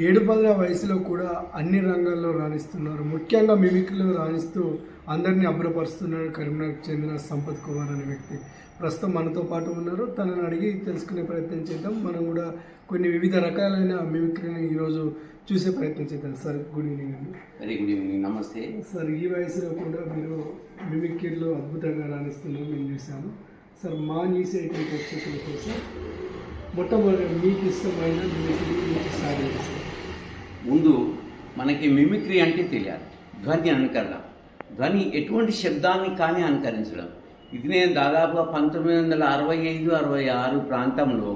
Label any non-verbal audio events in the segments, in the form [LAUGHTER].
ఏడు పదుల వయసులో కూడా అన్ని రంగాల్లో రాణిస్తున్నారు. ముఖ్యంగా మిమిక్రీలో రాణిస్తూ అందరినీ అభ్రపరుస్తున్నారు కరీంనగర్కి చెందిన సంపత్ కుమార్ అనే వ్యక్తి ప్రస్తుతం మనతో పాటు ఉన్నారు. తనని అడిగి తెలుసుకునే ప్రయత్నం చేద్దాం. మనం కూడా కొన్ని వివిధ రకాలైన మిమిక్రీని ఈరోజు చూసే ప్రయత్నం చేద్దాం. సార్ గుడ్ ఈవినింగ్ అండి. Very good evening. నమస్తే. సార్ ఈ వయసులో కూడా మీరు మిమిక్రీలో అద్భుతంగా రాణిస్తున్నారు. మేము చూసాము సార్ మా న్యూస్ ఐటెం ప్రేక్షకుల కోసం మొట్టమొదటి మీకు ఇష్టమైన మిమిక్రీ మీకు చేస్తారు ముందు మనకి మిమిక్రీ అంటే తెలియాలి ధ్వని అనుకరణ ధ్వని ఎటువంటి శబ్దాన్ని కానీ అనుకరించడం ఇది నేను దాదాపుగా పంతొమ్మిది వందల అరవై ఐదు అరవై ఆరు ప్రాంతంలో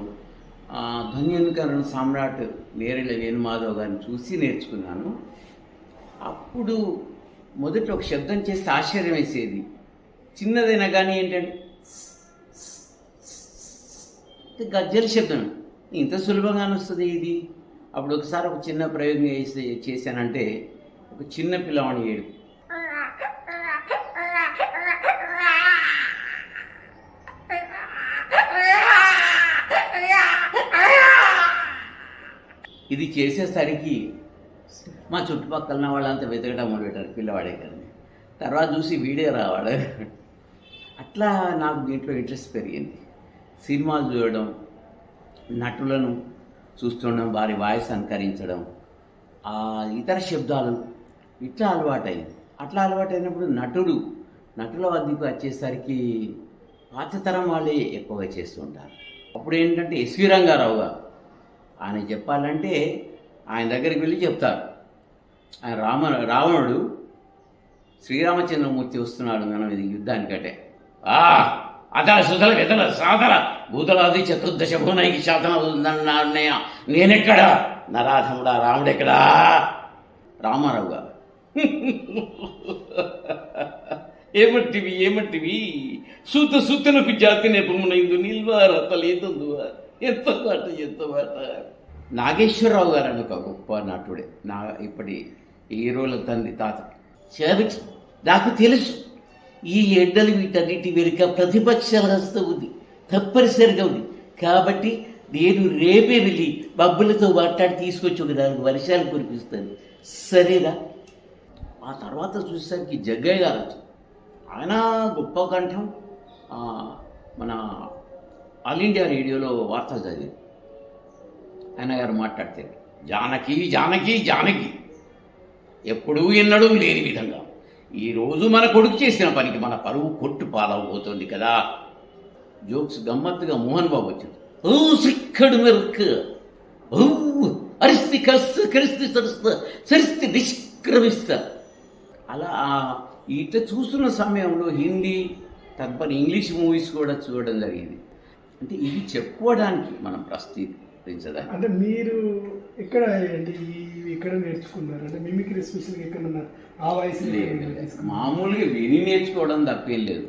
ధ్వని అనుకరణ సామ్రాట్ నేరేళ్ళ వేణుమాధవ్ గారిని చూసి నేర్చుకున్నాను అప్పుడు మొదట ఒక శబ్దం చేస్తే ఆశ్చర్యం వేసేది చిన్నదైనా కానీ ఏంటంటే గజ్జల శబ్దం ఇంత సులభంగానే వస్తుంది ఇది అప్పుడు ఒకసారి ఒక చిన్న ప్రయోగం చేసి చేశానంటే ఒక చిన్న పిల్లవాడిని ఏడు ఇది చేసేసరికి మా చుట్టుపక్కల వాళ్ళంతా వెతకడం మొదలెట్టారు పిల్లవాడే కానీ తర్వాత చూసి వీడే రావాడు. అట్లా నాకు దీంట్లో ఇంట్రెస్ట్ పెరిగింది. సినిమాలు చూడడం నటులను చూస్తుండడం వారి వాయిస్ అనుకరించడం ఆ ఇతర శబ్దాలు ఇట్లా అలవాటైంది. అట్లా అలవాటైనప్పుడు నటుడు నటుల వద్దకు వచ్చేసరికి పాతతరం వాళ్ళే ఎక్కువగా చేస్తుంటారు. అప్పుడు ఏంటంటే ఎస్వి రంగారావు గారు ఆయన చెప్పాలంటే ఆయన దగ్గరికి వెళ్ళి చెప్తారు. ఆయన రామ రావణుడు శ్రీరామచంద్రమూర్తి వస్తున్నాడు మనం ఇది యుద్ధానికంటే. ఆ! అతల సుధల వితల సాధల భూతలాది చతుర్దశ భువనైకి శాతన ఉందన్నాన్నయ్య నేనెక్కడ? నరాధముడా రాముడెక్కడా? రామారావు గారు. [LAUGHS] ఏమంటివి ఏమంటివి? సూత సూతనకు జాతి నెపమునైందు నిల్వార తలేదందు ఎంత మాట ఎంత మాట? నాగేశ్వరరావు గారు అని ఒక గొప్ప నటుడే. నా ఇప్పటి హీరోల తండ్రి తాత. చేరచ్చు నాకు తెలుసు. ఈ ఎడ్డలు వీటన్నిటి వెనుక ప్రతిపక్షాల హస్తం ఉంది తప్పనిసరిగా ఉంది. కాబట్టి నేను రేపే వెళ్ళి బబ్బులతో మాట్లాడి తీసుకొచ్చి ఒక నాలుగు వర్షాలు కురిపిస్తాను. సరేనా? ఆ తర్వాత చూసేసరికి జగ్గయ్య గారు ఆయన గొప్ప కంఠం. మన ఆల్ ఇండియా రేడియోలో వార్తలు చదివి ఆయన గారు మాట్లాడితే జానకి జానకి జానకి ఎప్పుడూ ఎన్నడూ లేని విధంగా. ఈరోజు మన కొడుకు చేసిన పనికి మన పరువు కొట్టు పాలవబోతోంది కదా. జోక్స్ గమ్మత్తుగా మోహన్ బాబు వచ్చింది ఓ సిక్కడు మెరుక్. ఓ అరిస్తి కరిస్తు కరిస్తి సరిస్త సరిస్తి నిష్క్రమిస్త. అలా ఇట్లా చూస్తున్న సమయంలో హిందీ తదుపరి ఇంగ్లీష్ మూవీస్ కూడా చూడడం జరిగింది. అంటే ఇవి చెప్పుకోవడానికి మనం ప్రస్తుతించడానికి అంటే మీరు ఎక్కడ అంటే ఎక్కడ నేర్చుకున్నారు. అంటే మిమిక్రీ స్పెషల్గా ఎక్కడ ఉన్నారు ఆ నేర్చుకున్నారు? మామూలుగా విని నేర్చుకోవడం తప్పేం లేదు.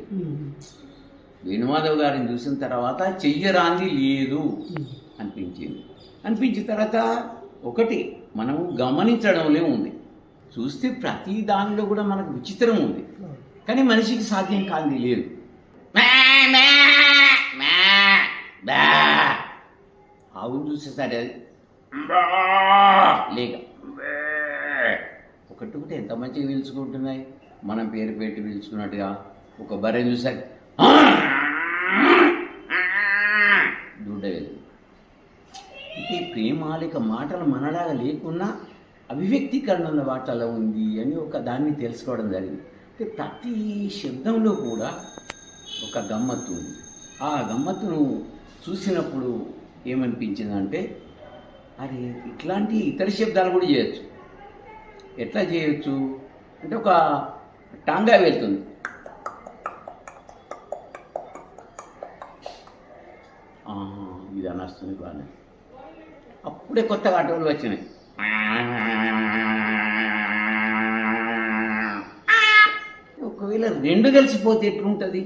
వేణుమాధవ్ గారిని చూసిన తర్వాత చెయ్యరాంది లేదు. అనిపించింది. అనిపించిన తర్వాత ఒకటి మనం గమనించడంలో ఉంది. చూస్తే ప్రతి దానిలో కూడా మనకు విచిత్రం ఉంది. కానీ మనిషికి సాధ్యం కాంది లేదు. ఆవును చూసేసరి. లేక. ఒకటి ఒకటి ఎంత మంచిగా పిలుచుకుంటున్నాయి? మనం పేరు పెట్టి పిలుచుకున్నట్టుగా ఒక బర్రె చూసాక దూడ వెళ్ళి ఈ ప్రేమాలిక మాటలు మనలాగా లేకున్నా అభివ్యక్తీకరణ వాటలో ఉంది అని ఒక దాన్ని తెలుసుకోవడం జరిగింది. అంటే ప్రతి శబ్దంలో కూడా ఒక గమ్మత్తు ఉంది. ఆ గమ్మత్తును చూసినప్పుడు ఏమనిపించిందంటే అది ఇట్లాంటి ఇతర శబ్దాలు కూడా చేయొచ్చు. ఎట్లా చేయొచ్చు? అంటే ఒక టాంగా వెళ్తుంది. ఇది అనొస్తుంది బాగానే. అప్పుడే కొత్తగా ఆటోలు వచ్చినాయి. ఒకవేళ రెండు కలిసిపోతే ఎట్లుంటుంది?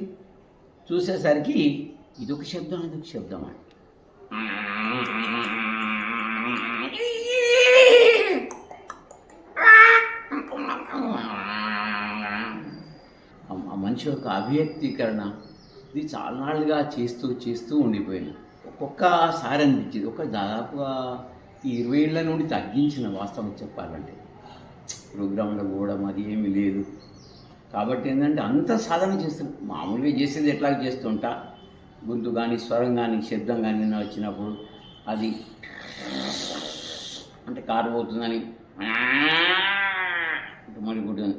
చూసేసరికి ఇదొక శబ్దం ఇదొక శబ్దం అని. మంచి ఒక అభివ్యక్తీకరణ. ఇది చాలా నాళ్ళుగా చేస్తూ చేస్తూ ఉండిపోయాను ఒక్కొక్కసారి అనిపించింది ఒక దాదాపుగా ఈ ఇరవై ఏళ్ళ నుండి తగ్గించిన వాస్తవం చెప్పాలంటే. ప్రోగ్రాంలో కూడా అది ఏమీ లేదు. కాబట్టి ఏంటంటే అంత సాధన చేస్తాను మామూలుగా చేసేది ఎట్లా చేస్తుంటా. గొంతు కానీ స్వరం కానీ శబ్దం కానీ వచ్చినప్పుడు అది అంటే కారు పోతుందని. మళ్ళీ పుట్టింది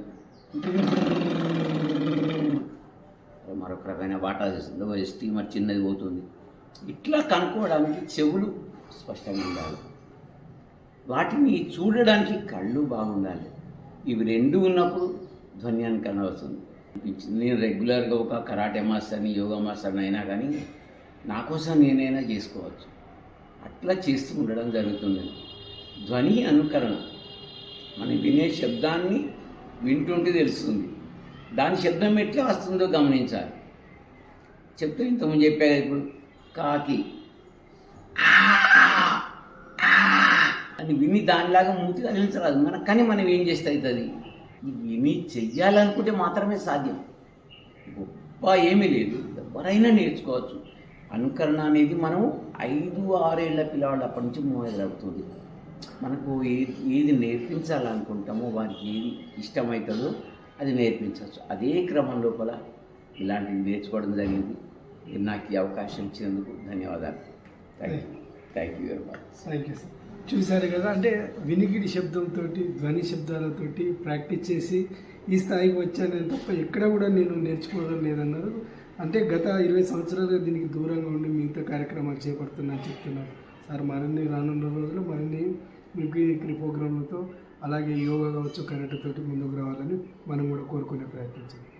మరొక రకమైన వాటా చేస్తుంది. ఓ స్టీమర్ చిన్నది పోతుంది. ఇట్లా కనుక్కోవడానికి చెవులు స్పష్టంగా ఉండాలి. వాటిని చూడడానికి కళ్ళు బాగుండాలి. ఇవి రెండు ఉన్నప్పుడు ధ్వన్యానికి వస్తుంది అనిపించింది. నేను రెగ్యులర్గా ఒక కరాటే మాస్టర్ని యోగా మాస్టర్ని అయినా కానీ నా కోసం నేనైనా చేసుకోవచ్చు. అట్లా చేస్తూ ఉండడం జరుగుతుంది. ధ్వని అనుకరణ. మనం వినే శబ్దాన్ని వింటుంటే తెలుస్తుంది. దాని శబ్దం ఎట్లా వస్తుందో గమనించాలి. చెప్తూ ఇంతకుముందు చెప్పారు ఇప్పుడు కాకి. అని విని దానిలాగా మూతి కదిలించరాదు మన కానీ మనం ఏం చేస్తే అవుతుంది విని చెయ్యాలనుకుంటే మాత్రమే సాధ్యం. గొప్ప ఏమీ లేదు. ఎవరైనా నేర్చుకోవచ్చు. అనుకరణ అనేది మనం ఐదు ఆరేళ్ళ పిల్లవాళ్ళు అప్పటి నుంచి మొదలవుతుంది. మనకు ఏది ఏది నేర్పించాలనుకుంటామో వారికి ఏది ఇష్టమవుతుందో అది నేర్పించవచ్చు. అదే క్రమం లోపల ఇలాంటివి నేర్చుకోవడం జరిగింది. మీరు నాకు ఈ అవకాశం ఇచ్చినందుకు ధన్యవాదాలు. Thank you thank you very much thank you sir చూశారు కదా అంటే వినికిడి శబ్దంతో ధ్వని శబ్దాలతోటి ప్రాక్టీస్ చేసి ఈ స్థాయికి వచ్చానని తప్ప ఎక్కడ కూడా నేను నేర్చుకోవడం లేదన్నారు. అంటే గత ఇరవై సంవత్సరాలుగా దీనికి దూరంగా ఉండి మిగతా కార్యక్రమాలు చేపడుతున్నా చెప్తున్నారు సార్ మరిన్ని రానున్న రోజుల్లో మరిన్ని మీకు ఈ ప్రోగ్రాంలతో అలాగే యోగా కావచ్చు కరెంట్ తోటి ముందుకు రావాలని మనం కూడా కోరుకునే ప్రయత్నించాలి